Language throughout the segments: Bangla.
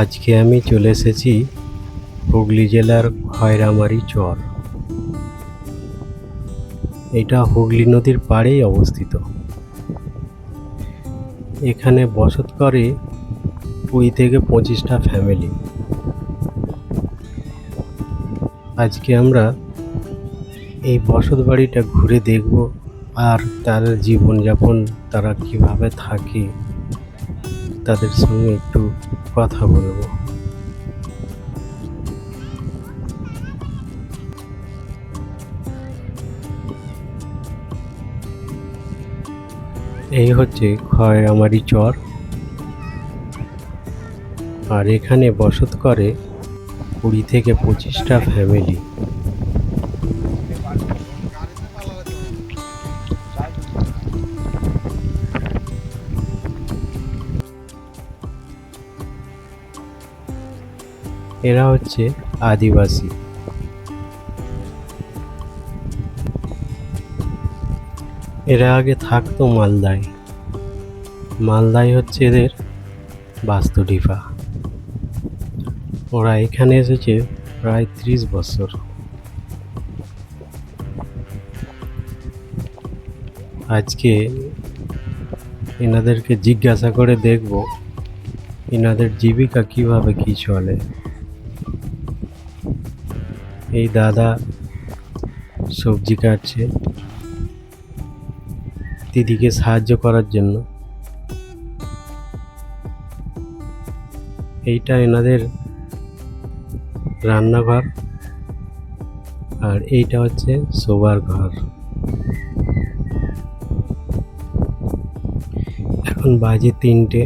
আজকে আমি চলে এসেছি হুগলি জেলার খয়রামারি চর। এটা হুগলি নদীর পাড়েই অবস্থিত। এখানে বসত করে কুড়ি থেকে পঁচিশটা ফ্যামিলি আজকে আমরা এই বসত বাড়িটা ঘুরে দেখব আর তাদের জীবনযাপন, তারা কীভাবে থাকে তাদের সঙ্গে একটু কথা বলব। এই হচ্ছে খয়রামারি চর। আর এখানে বসত করে কুড়ি থেকে পঁচিশটা ফ্যামিলি এরা হচ্ছে আদিবাসী। এরা আগে থাকতো মালদায়। মালদায় হচ্ছে এদের বাস্তুডিফা ওরা এখানে এসেছে প্রায় ত্রিশ বছর। আজকে এনাদেরকে জিজ্ঞাসা করে দেখব, এনাদের জীবিকা কীভাবে কি চলে। এই দাদা সবজি কাটছে দিদিকে সাহায্য করার জন্য। এইটা এনাদের রান্নাঘর আর এইটা হচ্ছে শোবার ঘর। এখন বাজে তিনটে।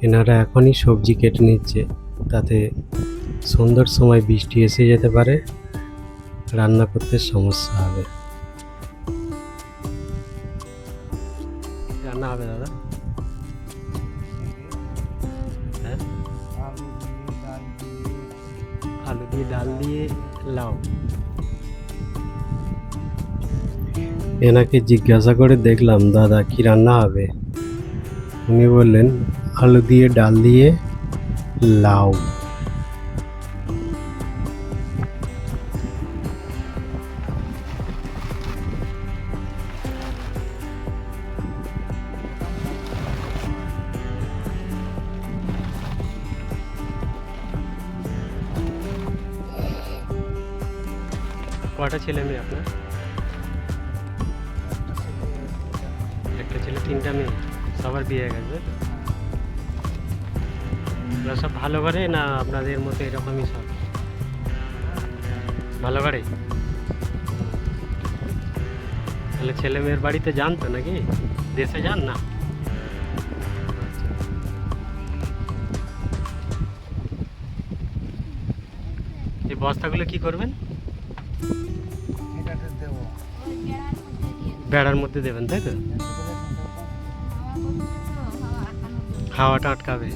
এনারা এখনই সবজি কেটে নিচ্ছে, তাতে সন্ধ্যার সময় বৃষ্টি এসে যেতে পারে, রান্না করতে সমস্যা হবে। রান্না হবে দাদা। হ্যাঁ? আলু দিয়ে ডাল দিয়ে লাউ। এনাকে জিজ্ঞাসা করে দেখলাম, দাদা, কি রান্না হবে? উনি বললেন, আলু দিয়ে, ডাল দিয়ে লাউ। কটা ছেলে মেয়ে আপনার? একটা ছেলে, তিনটা মেয়ে, সবার বিয়ে গেছে। ওরা সব ভালো করে না আপনাদের মতো এরকমই সব? ভালো করে তাহলে ছেলে মেয়ের বাড়িতে যান তো নাকি? দেশে যান না। এই বস্তাগুলো কি করবেন? বেড়ার মধ্যে দেবেন, তাই তো? হাওয়াটা আটকাবে।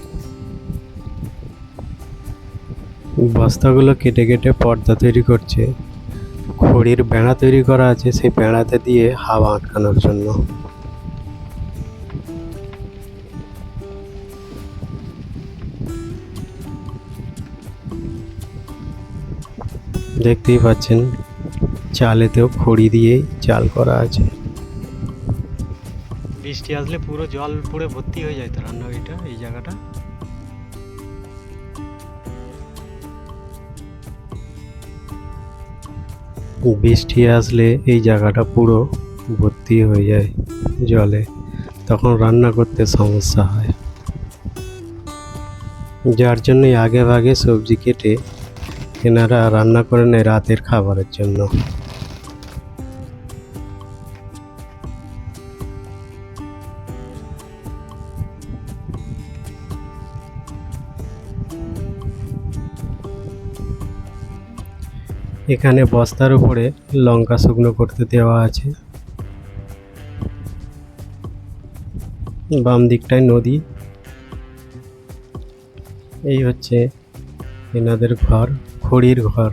বস্তাগুলো কেটে কেটে পর্দা তৈরি করছে। খড়ির বেড়া তৈরি করা আছে, সেই বেড়াতে দিয়ে হাওয়া আটকানোর জন্য। দেখতেই পাচ্ছেন চালেতেও খড়ি দিয়েই চাল করা আছে। বৃষ্টি আসলে পুরো জল পুরো ভর্তি হয়ে যায় তো রান্নাঘরটা এই জায়গাটা। বৃষ্টি আসলে এই জায়গাটা পুরো ভর্তি হয়ে যায় জলে। তখন রান্না করতে সমস্যা হয়। যার জন্যই আগে ভাগে সবজি কেটে এনারা রান্না করে নেয় রাতের খাবারের জন্য। এখানে বস্তার উপরে লঙ্কা শুকনো করতে দেওয়া আছে। বাম দিকটায় নদী। এই হচ্ছে এনাদের ঘর। খড়ির ঘর,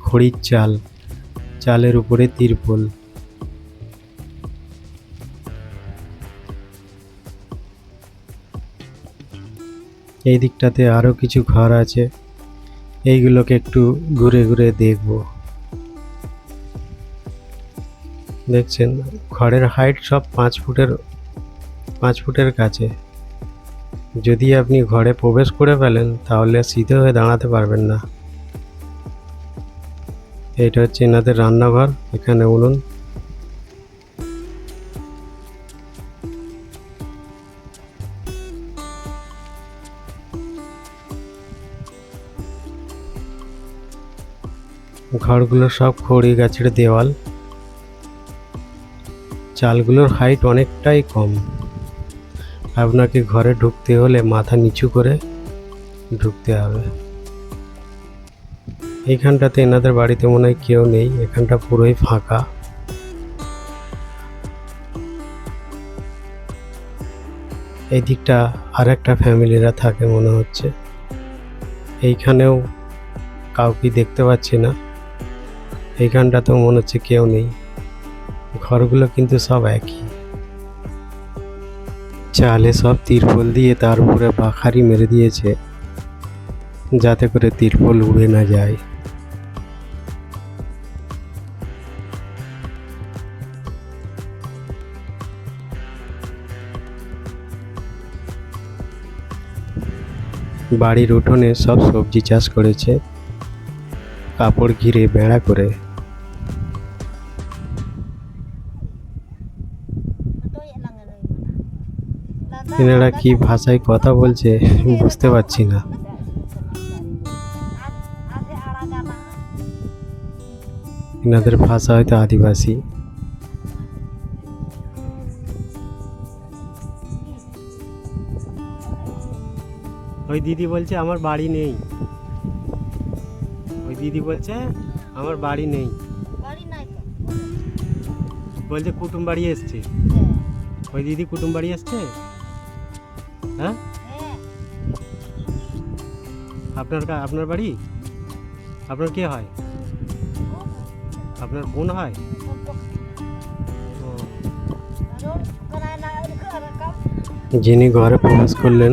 খড়ির চাল, চালের উপরে তিরপল এই দিকটাতে আরও কিছু ঘর আছে। এইগুলোকে একটু ঘুরে ঘুরে দেখব। দেখছেন, ঘরের হাইট সব পাঁচ ফুটের পাঁচ ফুটের কাছে। যদি আপনি ঘরে প্রবেশ করে ফেলেন, তাহলে সিধে হয়ে দাঁড়াতে পারবেন না। এইটা হচ্ছে এনাদের রান্নাঘর, এখানে উনুন। ঘরগুলো সব খড়ি গাছের দেওয়াল। চালগুলোর হাইট অনেকটাই কম। আপনাকে ঘরে ঢুকতে হলে মাথা নিচু করে ঢুকতে হবে। এইখানটাতে এনাদের বাড়িতে মনে হয় কেউ নেই, এখানটা পুরোই ফাঁকা। এই দিকটা আর একটা ফ্যামিলিরা থাকে মনে হচ্ছে। এইখানেও কাউকে দেখতে পাচ্ছি না। এইখানটাতেও মনে হচ্ছে কেউ নেই। ঘরগুলো কিন্তু সব একই। চালে সব তিরপল দিয়ে তার উপরে বাখারি মেরে দিয়েছে, যাতে করে তিরপল উড়ে না যায়। বাড়ির উঠোনে সব সবজি চাষ করেছে। কাপড় ঘিরে বেড়া করে। এনারা কি ভাষায় কথা বলছে বুঝতে পারছি না। এনাদের ভাষা হয়তো আদিবাসী। ওই দিদি বলছে আমার বাড়ি নেই। ওই দিদি বলছে আমার বাড়ি নেই। বলছে কুটুম বাড়ি এসছে। ওই দিদি কুটুম বাড়ি এসছে? হ্যাঁ? হ্যাঁ। আপনার আপনার বাড়ি? আপনার কে হয়? আপনার বোন হয়? যিনি ঘরে প্রবেশ করলেন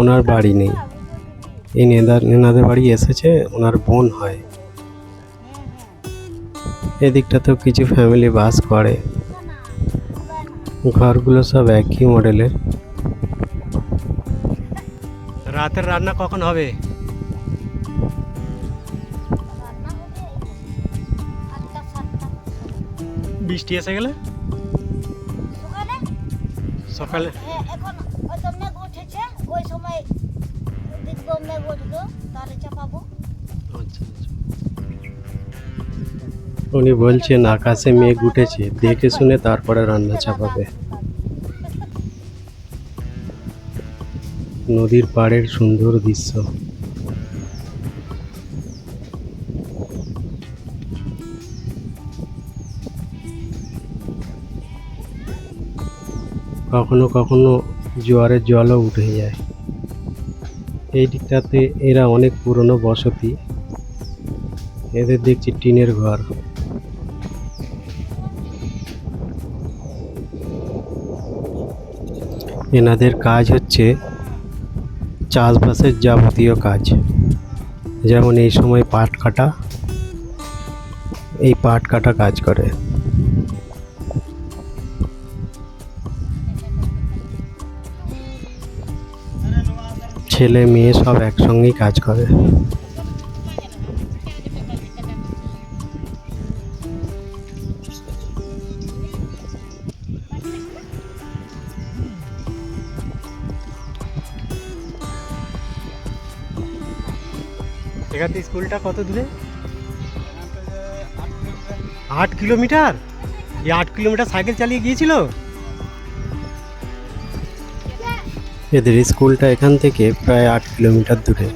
ওনার বাড়ি নেই। এই নেদার নেনাদের বাড়ি এসেছে ওনার বোন হয়। এদিকটাতেও কিছু ফ্যামিলি বাস করে। ঘরগুলো সব একই মডেলের রাতের রান্না কখন হবে? বৃষ্টি এসে গেলে? সকালে? উনি বলছেন, আকাশে মেঘ উঠেছে, দেখে শুনে তারপরে রান্না চাপাবে। নদীর পাড়ের সুন্দর দৃশ্য। কখনো কখনো জোয়ারের জলও উঠে যায়। এই দিকটাতে এরা অনেক পুরনো বসতি। এদের দেখছি টিনের ঘর। এনাদের কাজ হচ্ছে চাষবাসের যাবতীয় কাজ। যেমন এই সময় পাট কাটা, এই পাট কাটা কাজ করে। ছেলে মেয়ে সব একসঙ্গেই কাজ করে। এখান থেকে স্কুলটা কত দূরে? আট কিলোমিটার? এই আট কিলোমিটার সাইকেল চালিয়ে গিয়েছিল? এদের স্কুলটা এখান থেকে প্রায় আট কিলোমিটার দূরে।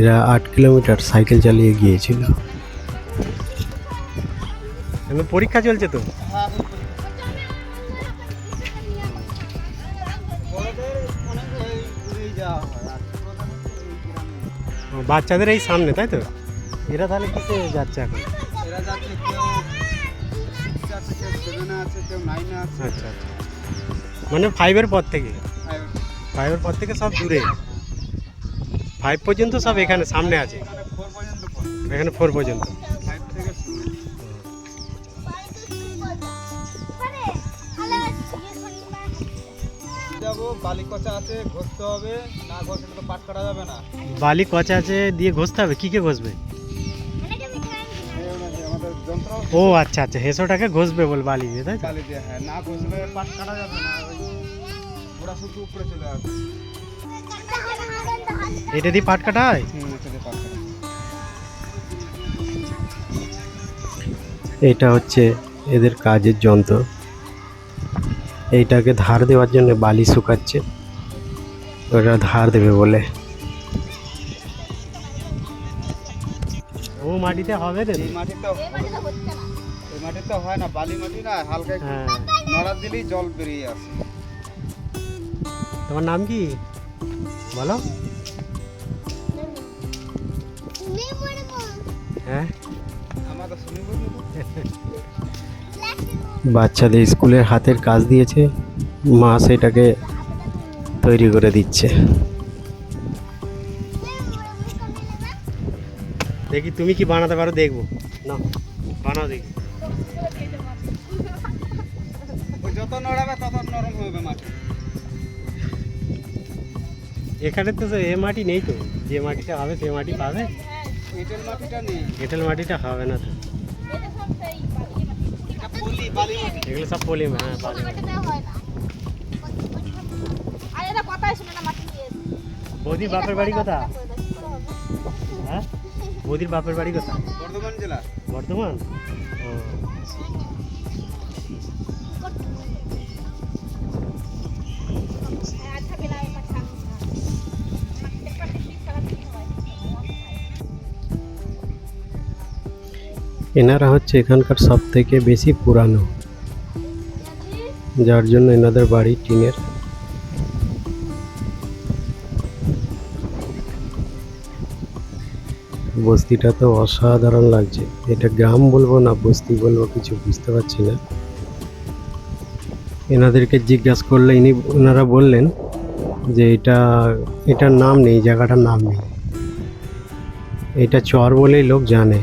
এরা আট কিলোমিটার সাইকেল চালিয়ে গিয়েছিল। এখন পরীক্ষা চলছে তো? ও, বাচ্চাদের এই সামনে তাই তো? এরা তাহলে কিসে যাচ্ছে এখন? এরা যাচ্ছে কেউ সিক্স আছে কেউ সেভেনে আছে কেউ নাইনে আছে। আচ্ছা আচ্ছা। মানে ফাইভের পর থেকে? ফাইভের পর। থেকে সব দূরে। ফাইভ পর্যন্ত সব এখানে সামনে আছে? এখানে ফোর পর্যন্ত। যাব বালিকচা আছে ঘষতে হবে না ঘষলে তো পাট কাটা যাবে না। বালি কচা আছে দিয়ে ঘষতে হবে কী কে ঘষবে? এই আমাদের যন্ত্র ও আচ্ছা আচ্ছা হেসোটাকে ঘষবে বল বালি দিয়ে তাই তো? বালি দিয়ে হ্যাঁ না ঘষলে পাট কাটা যাবে না ওরা শুধু উপরে চলে আসবে। এটা দিয়ে পাট কাটা হয়? এটা হচ্ছে এদের কাজের যন্ত্র। এইটাকে ধার দেওয়ার জন্য বালি শুকাচ্ছে। ওটা ধার দেবে বলে। ও মাটিতে হবে রে এই হয় না বালি মাটি না হালকা একটু হ্যাঁ। নড়া দিলেই জল বেরিয়ে আসে। তোমার নাম কি? বলো। হ্যাঁ। আমাকে শুনি বলি বাচ্চাদের স্কুলের হাতের কাজ দিয়েছে। মা সেটাকে তৈরি করে দিচ্ছে। দেখি তুমি কি বানাতে পারো? দেখব। না বানাও দেখি। যত নড়াবে তত নরম হবে মাটি। এখানে তো এ মাটি নেই তো। যে মাটিটা হবে সে মাটি পাবে। এঁটেল মাটিটা নেই। এঁটেল মাটিটা হবে না তো। এগুলো সব পলি হ্যাঁ বালি বৌদির বাপের বাড়ি কোথা হ্যাঁ? বৌদির বাপের বাড়ি কোথা বর্ধমান জেলা। বর্ধমান? ও এনারা হচ্ছে এখানকার সব থেকে বেশি পুরানো, যার জন্য এনাদের বাড়ি টিনের। বস্তিটা তো অসাধারণ লাগছে। এটা গ্রাম বলব না, বস্তি বলব, কিছু বুঝতে পারছি না। এনাদেরকে জিজ্ঞাসা করলে ইনি, ওনারা বললেন যে এটা, এটার নাম নেই, জায়গাটার নাম নেই। এটা চর বলেই লোক জানে।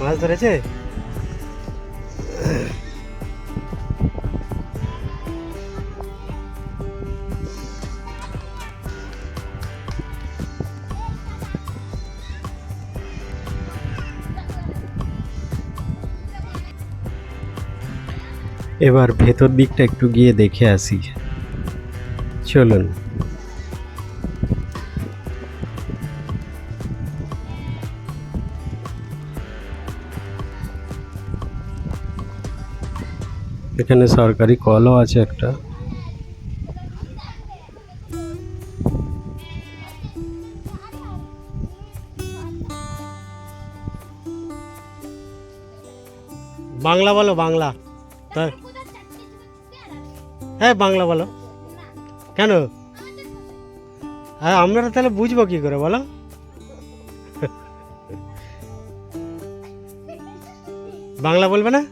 মাছ ধরেছে? এবার ভেতর দিকটা একটু গিয়ে দেখে আসি। চলুন। এখানে সরকারি কলও আছে একটা। বাংলা বলো, বাংলা। তাই। হ্যাঁ বাংলা বলো। কেন? হ্যাঁ আমরা তাহলে বুঝব কি করে, বলো। বাংলা বলবে না?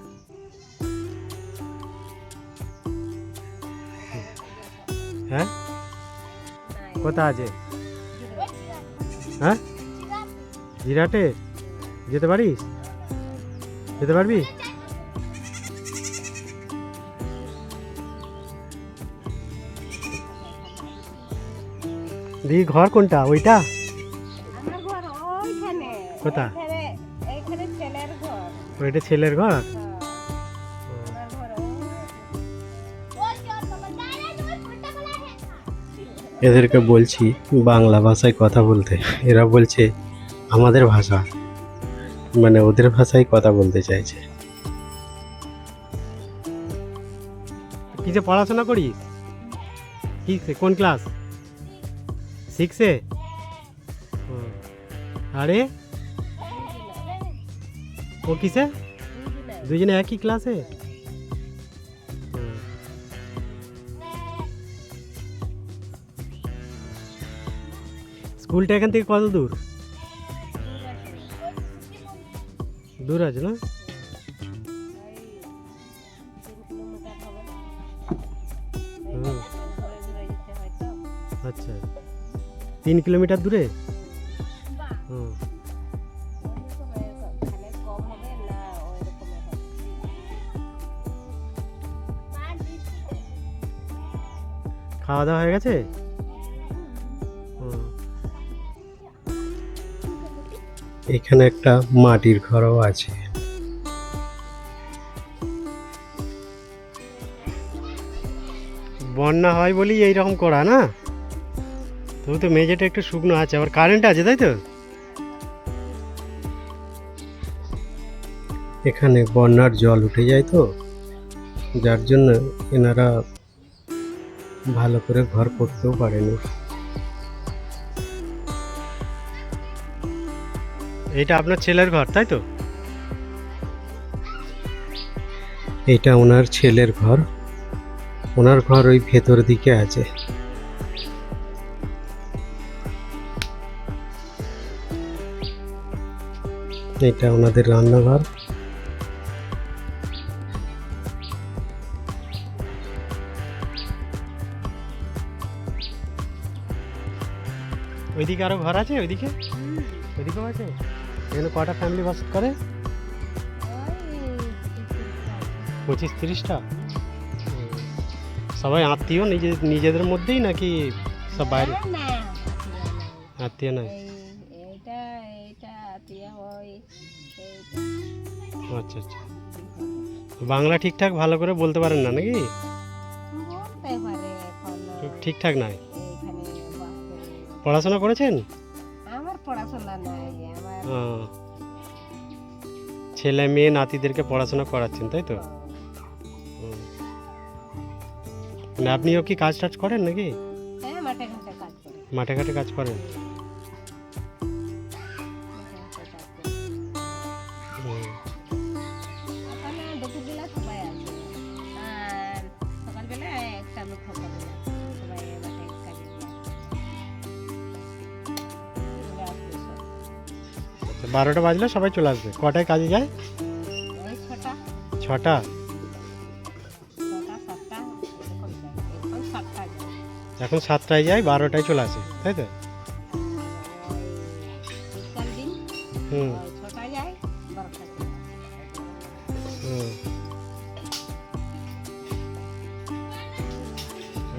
কোথা আছে? হ্যাঁ? জিরাটে যেতে পারিস? যেতে পারবি? দি ঘর কোনটা? ওইটা? কোথা? ওইটা ছেলের ঘর? এদেরকে বলছি বাংলা ভাষায় কথা বলতে। এরা বলছে আমাদের ভাষা। মানে ওদের ভাষায় কথা বলতে চাইছে। কিসে পড়াশোনা করিস? কিসে কোন ক্লাস? সিক্সে আরে? ও কিসে? দুজনে একই ক্লাসে? স্কুলটা এখান থেকে কত দূর? দূর আছে না? আচ্ছা। তিন কিলোমিটার দূরে? হুম। খাওয়া দাওয়া হয়ে গেছে? এখানে একটা মাটির ঘরও আছে। বন্যা হয় বলেই এইরকম করা, না? তবু তো মেঝেটা একটু শুকনো আছে, আবার কারেন্ট আছে, তাই তো? এখানে বন্যার জল উঠে যায় তো, যার জন্য এনারা ভালো করে ঘর করতেও পারেনি। এটা আপনার ছেলের ঘর তাই তো? এটা ওনার ছেলের ঘর। ওনার ঘর ওই ভেতর দিকে আছে। এটা ওনাদের রান্নাঘর। ওইদিকে আরও ঘর আছে? ওইদিকে? ওইদিকেও আছে? এখানে কটা ফ্যামিলি বাস করে? পঁচিশ তিরিশটা? সবাই আত্মীয় নিজে নিজেদের মধ্যেই নাকি সব বাইরে? আত্মীয় নয় আচ্ছা আচ্ছা। বাংলা ঠিকঠাক ভালো করে বলতে পারেন না নাকি? ঠিকঠাক নাই। পড়াশোনা করেছেন? ছেলে মেয়ে নাতিদেরকে পড়াশোনা করাচ্ছেন তাই তো? আপনিও কি কাজ টাজ করেন নাকি? হ্যাঁ মাঠে ঘাটে কাজ করেন? বারোটা বাজলে সবাই চলে আসবে। কটায় কাজে যায়? ছটা। এখন সাতটায় যায়। বারোটায় চলে আসে তাই তো? হুম।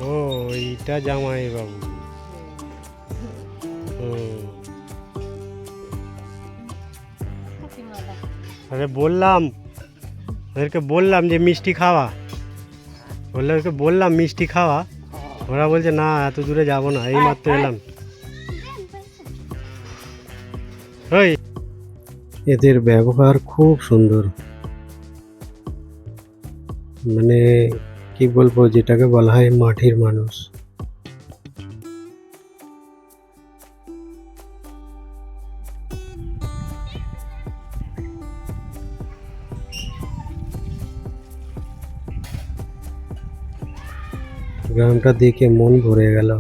ও এইটা জামাই বাবু হুম। আরে বললাম, ওদেরকে বললাম যে মিষ্টি খাওয়া। বললে ওদেরকে বললাম মিষ্টি খাওয়া। ওরা বলছে, না, এত দূরে যাব না। এই মাত্র এলাম। ওই। এদের ব্যবহার খুব সুন্দর। মানে কি বলব, যেটাকে বলা হয় মাটির মানুষ। গ্রামটা দেখে মন ভরে গেল।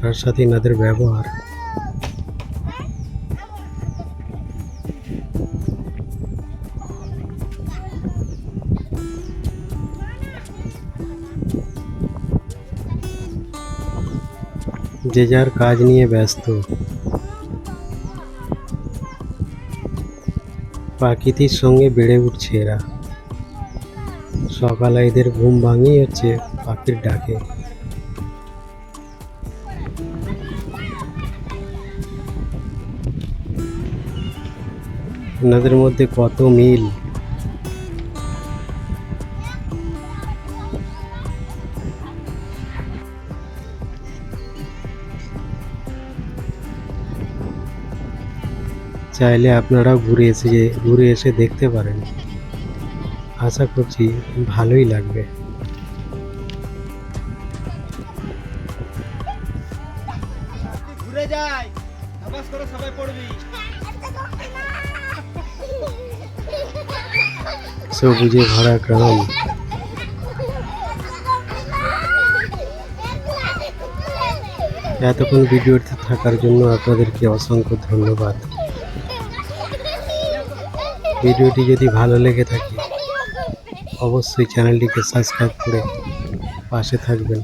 তার সাথে এনাদের ব্যবহার। যে যার কাজ নিয়ে ব্যস্ত। প্রকৃতির সঙ্গে বেড়ে উঠছে এরা। সকালে এদের ঘুম ভাঙিয়ে হচ্ছে পাখির ডাকে। এনাদের মধ্যে কত মিল? চাইলে আপনারাও ঘুরে এসে ঘুরে এসে দেখতে পারেন। আশা করছি ভালোই লাগবে। সবুজে ভরা গ্রাম। এতক্ষণ ভিডিওতে থাকার জন্য আপনাদেরকে অসংখ্য ধন্যবাদ। ভিডিওটি যদি ভালো লেগে থাকে, অবশ্যই চ্যানেলটিকে সাবস্ক্রাইব করে পাশে থাকবেন।